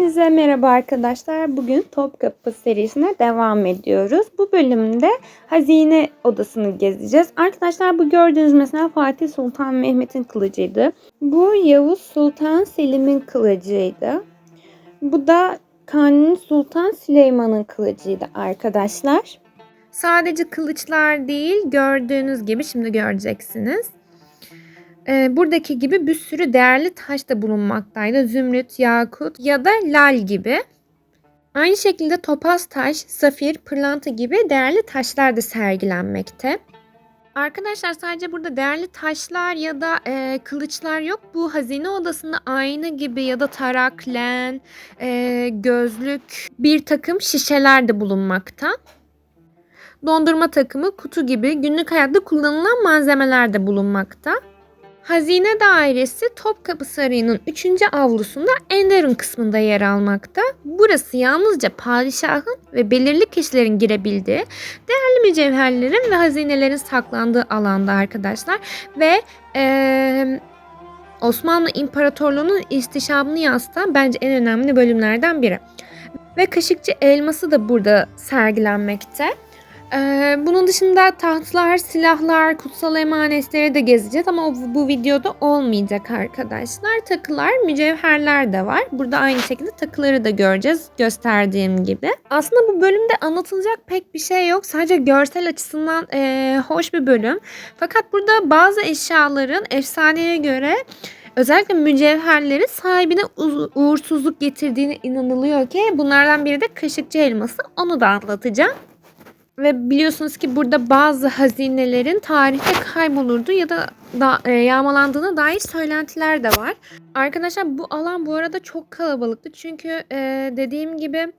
Hepinize merhaba arkadaşlar. Bugün Topkapı serisine devam ediyoruz. Bu bölümde hazine odasını gezeceğiz. Arkadaşlar bu gördüğünüz mesela Fatih Sultan Mehmet'in kılıcıydı. Bu Yavuz Sultan Selim'in kılıcıydı. Bu da Kanuni Sultan Süleyman'ın kılıcıydı arkadaşlar. Sadece kılıçlar değil gördüğünüz gibi şimdi göreceksiniz. Ee, buradaki gibi bir sürü değerli taş da bulunmaktaydı. Zümrüt, yakut ya da lal gibi. Aynı şekilde topaz taş, safir, pırlanta gibi değerli taşlar da sergilenmekte. Arkadaşlar sadece burada değerli taşlar ya da e, kılıçlar yok. Bu hazine odasında ayna gibi ya da tarak, len, e, gözlük, bir takım şişeler de bulunmakta. Dondurma takımı, kutu gibi günlük hayatta kullanılan malzemeler de bulunmakta. Hazine Dairesi Topkapı Sarayı'nın 3. avlusunda Enderun kısmında yer almakta. Burası yalnızca padişahın ve belirli kişilerin girebildiği, değerli mücevherlerin ve hazinelerin saklandığı alanda arkadaşlar. Ve eee, Osmanlı İmparatorluğu'nun ihtişamını yansıtan bence en önemli bölümlerden biri. Ve Kaşıkçı elması da burada sergilenmekte. Ee, bunun dışında tahtlar, silahlar, kutsal emanetleri de gezeceğiz ama bu videoda olmayacak arkadaşlar. Takılar, mücevherler de var. Burada aynı şekilde takıları da göreceğiz gösterdiğim gibi. Aslında bu bölümde anlatılacak pek bir şey yok. Sadece görsel açısından eee, hoş bir bölüm. Fakat burada bazı eşyaların efsaneye göre Özellikle mücevherlerin sahibine uz- uğursuzluk getirdiğine inanılıyor ki bunlardan biri de kaşıkçı elması. Onu da anlatacağım. Ve biliyorsunuz ki burada bazı hazinelerin tarihte kaybolurdu ya da, da e, yağmalandığına dair söylentiler de var. Arkadaşlar bu alan bu arada çok kalabalıktı. Çünkü e, dediğim gibi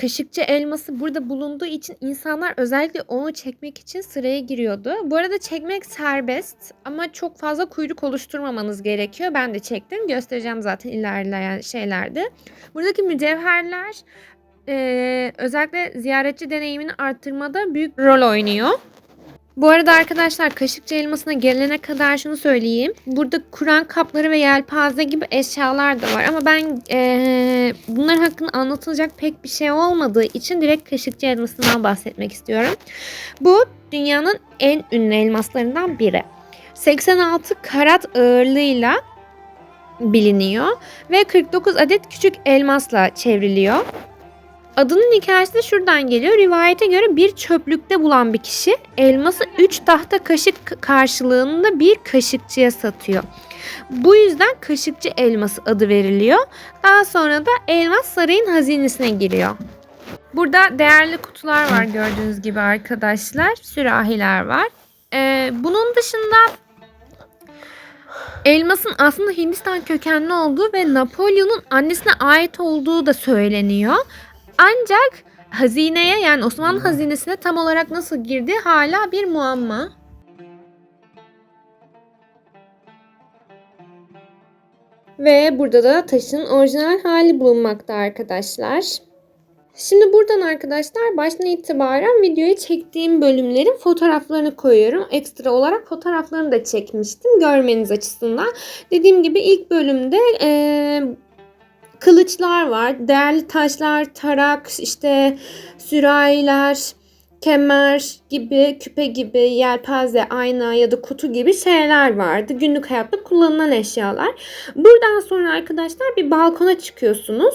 Kaşıkçı elması burada bulunduğu için insanlar özellikle onu çekmek için sıraya giriyordu. Bu arada çekmek serbest ama çok fazla kuyruk oluşturmamanız gerekiyor. Ben de çektim. Göstereceğim zaten ilerleyen şeylerde. Buradaki mücevherler eee, özellikle ziyaretçi deneyimini arttırmada büyük rol oynuyor. Bu arada arkadaşlar kaşıkçı elmasına gelene kadar şunu söyleyeyim. Burada Kur'an kapları ve yelpaze gibi eşyalar da var. Ama ben eee bunların hakkında anlatılacak pek bir şey olmadığı için direkt kaşıkçı elmasından bahsetmek istiyorum. Bu dünyanın en ünlü elmaslarından biri. 86 karat ağırlığıyla biliniyor ve 49 adet küçük elmasla çevriliyor. Adının hikayesi de şuradan geliyor. Rivayete göre bir çöplükte bulan bir kişi elması 3 tahta kaşık karşılığında bir kaşıkçıya satıyor. Bu yüzden kaşıkçı elması adı veriliyor. Daha sonra da elmas sarayın hazinesine giriyor. Burada değerli kutular var gördüğünüz gibi arkadaşlar. Sürahiler var. Ee, bunun dışında elmasın aslında Hindistan kökenli olduğu ve Napolyon'un annesine ait olduğu da söyleniyor. Ancak hazineye yani Osmanlı hazinesine tam olarak nasıl girdi hala bir muamma. Ve burada da taşın orijinal hali bulunmakta arkadaşlar. Şimdi buradan arkadaşlar baştan itibaren videoyu çektiğim bölümlerin fotoğraflarını koyuyorum. Ekstra olarak fotoğraflarını da çekmiştim görmeniz açısından. Dediğim gibi ilk bölümde eee kılıçlar var, değerli taşlar, tarak, işte sürahiler, kemer gibi, küpe gibi, yelpaze, ayna ya da kutu gibi şeyler vardı. Günlük hayatta kullanılan eşyalar. Buradan sonra arkadaşlar bir balkona çıkıyorsunuz.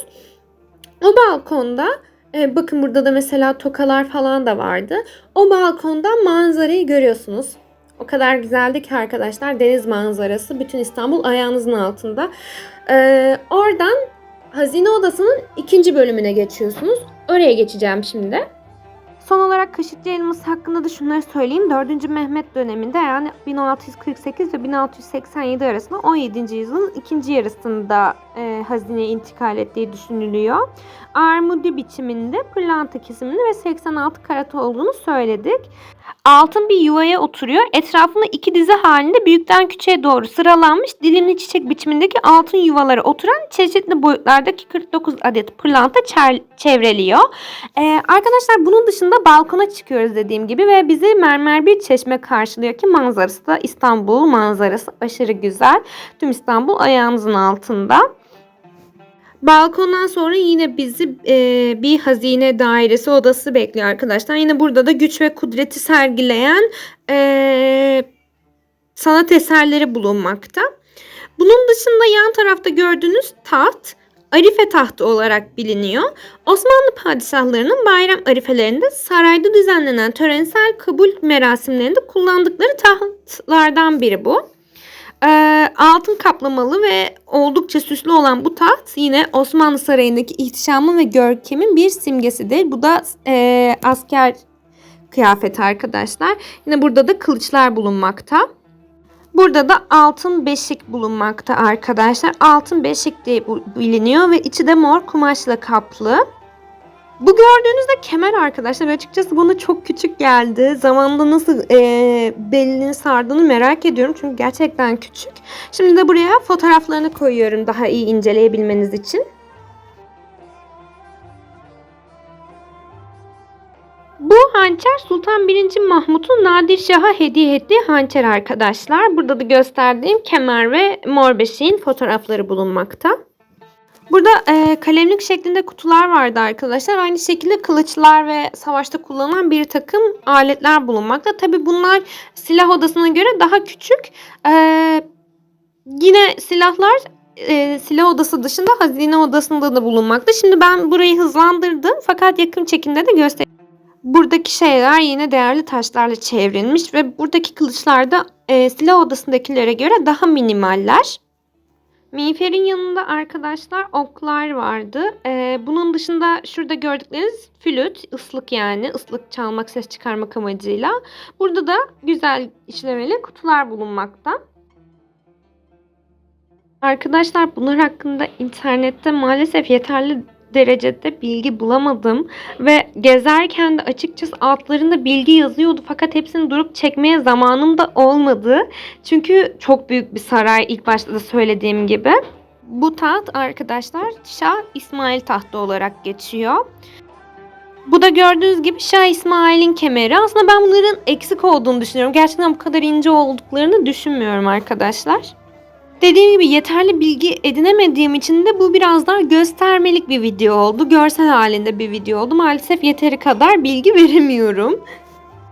O balkonda e, bakın burada da mesela tokalar falan da vardı. O balkondan manzarayı görüyorsunuz. O kadar güzeldi ki arkadaşlar deniz manzarası. Bütün İstanbul ayağınızın altında. E, oradan Hazine Odası'nın ikinci bölümüne geçiyorsunuz. Oraya geçeceğim şimdi. Son olarak Kaşıkçı Elması hakkında da şunları söyleyeyim. 4. Mehmet döneminde yani 1648 ve 1687 arasında 17. yüzyılın ikinci yarısında e, hazineye intikal ettiği düşünülüyor. Armudi biçiminde pırlanta kesiminde ve 86 karat olduğunu söyledik. Altın bir yuvaya oturuyor. Etrafında iki dizi halinde büyükten küçüğe doğru sıralanmış dilimli çiçek biçimindeki altın yuvalara oturan çeşitli boyutlardaki 49 adet pırlanta çevreliyor. Ee, arkadaşlar bunun dışında balkona çıkıyoruz dediğim gibi ve bizi mermer bir çeşme karşılıyor ki manzarası da İstanbul manzarası aşırı güzel. Tüm İstanbul ayağımızın altında. Balkondan sonra yine bizi e, bir hazine dairesi odası bekliyor arkadaşlar. Yine burada da güç ve kudreti sergileyen e, sanat eserleri bulunmakta. Bunun dışında yan tarafta gördüğünüz taht Arife tahtı olarak biliniyor. Osmanlı padişahlarının bayram arifelerinde sarayda düzenlenen törensel kabul merasimlerinde kullandıkları tahtlardan biri bu. Altın kaplamalı ve oldukça süslü olan bu taht yine Osmanlı Sarayı'ndaki ihtişamın ve görkemin bir simgesidir. Bu da e, asker kıyafeti arkadaşlar. Yine burada da kılıçlar bulunmakta. Burada da altın beşik bulunmakta arkadaşlar. Altın beşik diye biliniyor ve içi de mor kumaşla kaplı. Bu gördüğünüz de kemer arkadaşlar. Açıkçası bana çok küçük geldi. Zamanında nasıl eee belini sardığını merak ediyorum. Çünkü gerçekten küçük. Şimdi de buraya fotoğraflarını koyuyorum daha iyi inceleyebilmeniz için. Bu hançer Sultan 1. Mahmut'un Nadir Şah'a hediye ettiği hançer arkadaşlar. Burada da gösterdiğim kemer ve mor beşiğin fotoğrafları bulunmakta. Burada e, kalemlik şeklinde kutular vardı arkadaşlar. Aynı şekilde kılıçlar ve savaşta kullanılan bir takım aletler bulunmakta. Tabi bunlar silah odasına göre daha küçük. E, yine silahlar e, silah odası dışında hazine odasında da bulunmakta. Şimdi ben burayı hızlandırdım fakat yakın çekimde de göstereyim. Buradaki şeyler yine değerli taşlarla çevrilmiş ve buradaki kılıçlar da e, silah odasındakilere göre daha minimaller. Miğferin yanında arkadaşlar oklar vardı. E, bunun dışında şurada gördükleriniz flüt, ıslık yani ıslık çalmak, ses çıkarmak amacıyla. Burada da güzel işlemeli kutular bulunmakta. Arkadaşlar bunlar hakkında internette maalesef yeterli derecede bilgi bulamadım ve gezerken de açıkçası altlarında bilgi yazıyordu fakat hepsini durup çekmeye zamanım da olmadı. Çünkü çok büyük bir saray ilk başta da söylediğim gibi. Bu taht arkadaşlar Şah İsmail tahtı olarak geçiyor. Bu da gördüğünüz gibi Şah İsmail'in kemeri. Aslında ben bunların eksik olduğunu düşünüyorum. Gerçekten bu kadar ince olduklarını düşünmüyorum arkadaşlar. Dediğim gibi yeterli bilgi edinemediğim için de bu biraz daha göstermelik bir video oldu. Görsel halinde bir video oldu. Maalesef yeteri kadar bilgi veremiyorum.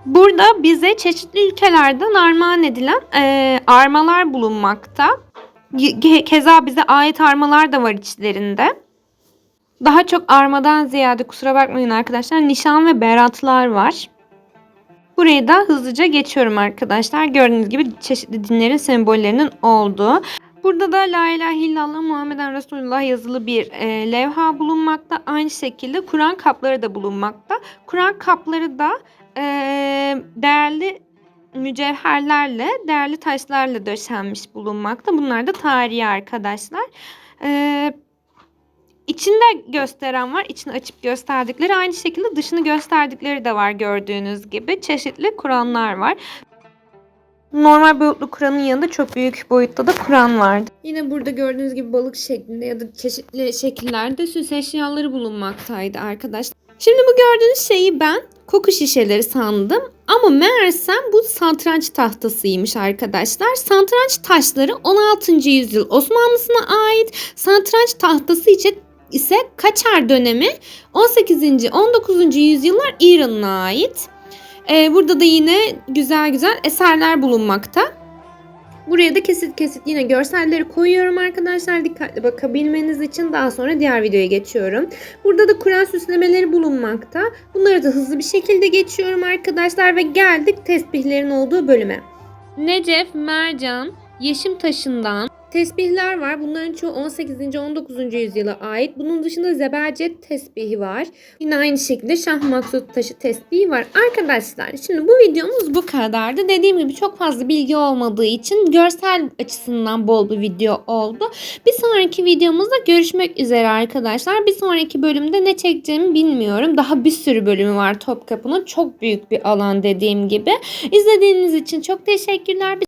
Burada bize çeşitli ülkelerden armağan edilen eee, armalar bulunmakta. Keza bize ait armalar da var içlerinde. Daha çok armadan ziyade kusura bakmayın arkadaşlar nişan ve beratlar var. Burayı da hızlıca geçiyorum arkadaşlar. Gördüğünüz gibi çeşitli dinlerin sembollerinin olduğu. Burada da La ilahe illallah Muhammeden Resulullah yazılı bir e, levha bulunmakta. Aynı şekilde Kur'an kapları da bulunmakta. Kur'an kapları da e, değerli mücevherlerle, değerli taşlarla döşenmiş bulunmakta. Bunlar da tarihi arkadaşlar. E, İçinde gösteren var. içini açıp gösterdikleri. Aynı şekilde dışını gösterdikleri de var gördüğünüz gibi. Çeşitli Kur'anlar var. Normal boyutlu Kur'an'ın yanında çok büyük boyutta da Kur'an vardı. Yine burada gördüğünüz gibi balık şeklinde ya da çeşitli şekillerde süs eşyaları bulunmaktaydı arkadaşlar. Şimdi bu gördüğünüz şeyi ben koku şişeleri sandım. Ama meğersem bu satranç tahtasıymış arkadaşlar. Satranç taşları 16. yüzyıl Osmanlısına ait. Satranç tahtası için ise Kaçar dönemi 18. 19. yüzyıllar İran'a ait. Ee, burada da yine güzel güzel eserler bulunmakta. Buraya da kesit kesit yine görselleri koyuyorum arkadaşlar. Dikkatli bakabilmeniz için daha sonra diğer videoya geçiyorum. Burada da Kur'an süslemeleri bulunmakta. Bunları da hızlı bir şekilde geçiyorum arkadaşlar ve geldik tesbihlerin olduğu bölüme. Necef, mercan, yeşim taşından tesbihler var. Bunların çoğu 18. 19. yüzyıla ait. Bunun dışında zebercet tesbihi var. Yine aynı şekilde Şah Maksut taşı tesbihi var. Arkadaşlar şimdi bu videomuz bu kadardı. Dediğim gibi çok fazla bilgi olmadığı için görsel açısından bol bir video oldu. Bir sonraki videomuzda görüşmek üzere arkadaşlar. Bir sonraki bölümde ne çekeceğimi bilmiyorum. Daha bir sürü bölümü var Topkapı'nın. Çok büyük bir alan dediğim gibi. İzlediğiniz için çok teşekkürler.